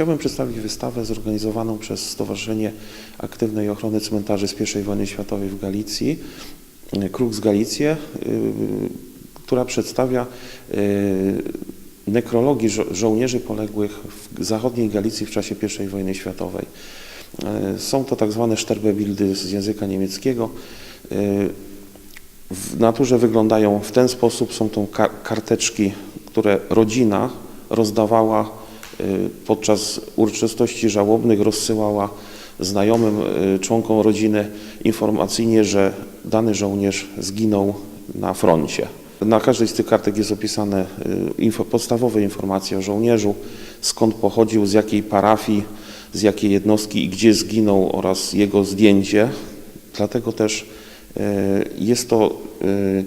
Chciałbym przedstawić wystawę zorganizowaną przez Stowarzyszenie Aktywnej Ochrony Cmentarzy z I wojny światowej w Galicji, y, Kruk Galicję, y, która przedstawia y, nekrologii żo- żołnierzy poległych w zachodniej Galicji w czasie I wojny światowej. Są to tak zwane Sterbebildy z języka niemieckiego. W naturze wyglądają w ten sposób. Są to ka- karteczki, które rodzina rozdawała podczas uroczystości żałobnych, rozsyłała znajomym y, członkom rodziny informacyjnie, że dany żołnierz zginął na froncie. Na każdej z tych kartek jest opisane y, info, podstawowe informacje o żołnierzu, skąd pochodził, z jakiej parafii, z jakiej jednostki i gdzie zginął oraz jego zdjęcie. Dlatego też jest to,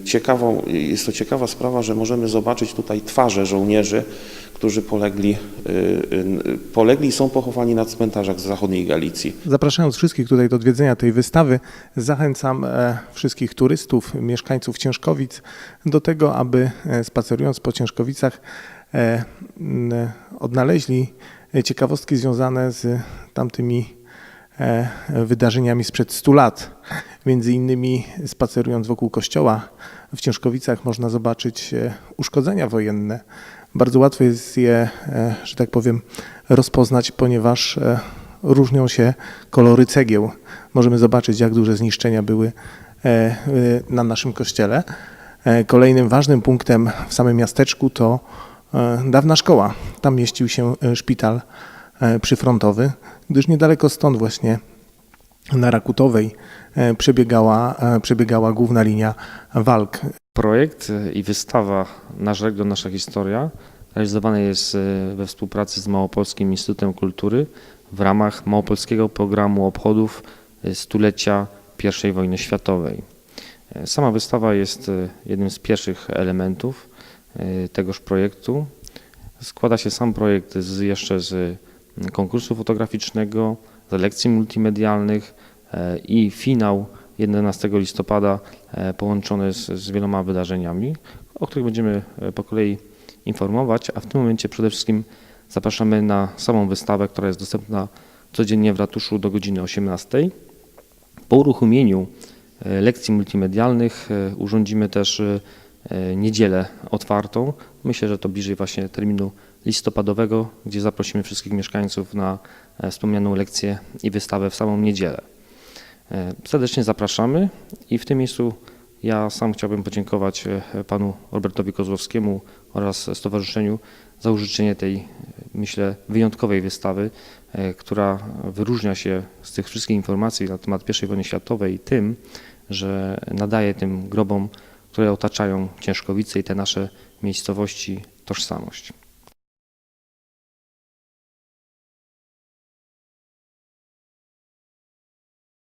e, ciekawą, jest to ciekawa sprawa, że możemy zobaczyć tutaj twarze żołnierzy, którzy polegli, e, e, polegli są pochowani na cmentarzach z zachodniej Galicji. Zapraszając wszystkich tutaj do odwiedzenia tej wystawy, zachęcam e, wszystkich turystów, mieszkańców Ciężkowic do tego, aby e, spacerując po Ciężkowicach e, odnaleźli ciekawostki związane z tamtymi e, wydarzeniami sprzed 100 lat. Między innymi spacerując wokół kościoła w Ciężkowicach można zobaczyć e, uszkodzenia wojenne. Bardzo łatwo jest je, e, że tak powiem, rozpoznać, ponieważ e, różnią się kolory cegieł. Możemy zobaczyć, jak duże zniszczenia były e, e, na naszym kościele. E, Kolejnym ważnym punktem w samym miasteczku to e, dawna szkoła. Tam mieścił się e, szpital e, przyfrontowy, gdyż niedaleko stąd właśnie na Rakutowej e, przebiegała, e, przebiegała główna linia walk. Projekt i wystawa Nasz Region, Nasza Historia realizowana jest we współpracy z Małopolskim Instytutem Kultury w ramach Małopolskiego Programu Obchodów Stulecia I wojny światowej. Sama wystawa jest jednym z pierwszych elementów tegoż projektu. Składa się sam projekt z, jeszcze z konkursu fotograficznego, lekcji multimedialnych e, i finał 11 listopada e, połączony z, z wieloma wydarzeniami, o których będziemy e, po kolei informować, a w tym momencie przede wszystkim zapraszamy na samą wystawę, która jest dostępna codziennie w ratuszu do godziny 18. Po uruchomieniu lekcji multimedialnych urządzimy też niedzielę otwartą. Myślę, że to bliżej właśnie terminu listopadowego, gdzie zaprosimy wszystkich mieszkańców na e, wspomnianą lekcję i wystawę w samą niedzielę. E, Serdecznie zapraszamy i w tym miejscu ja sam chciałbym podziękować e, panu Robertowi Kozłowskiemu oraz stowarzyszeniu za użyczenie tej, e, myślę, wyjątkowej wystawy, e, która wyróżnia się z tych wszystkich informacji na temat I wojny światowej tym, że nadaje tym grobom, które otaczają Ciężkowice i te nasze miejscowości tożsamość.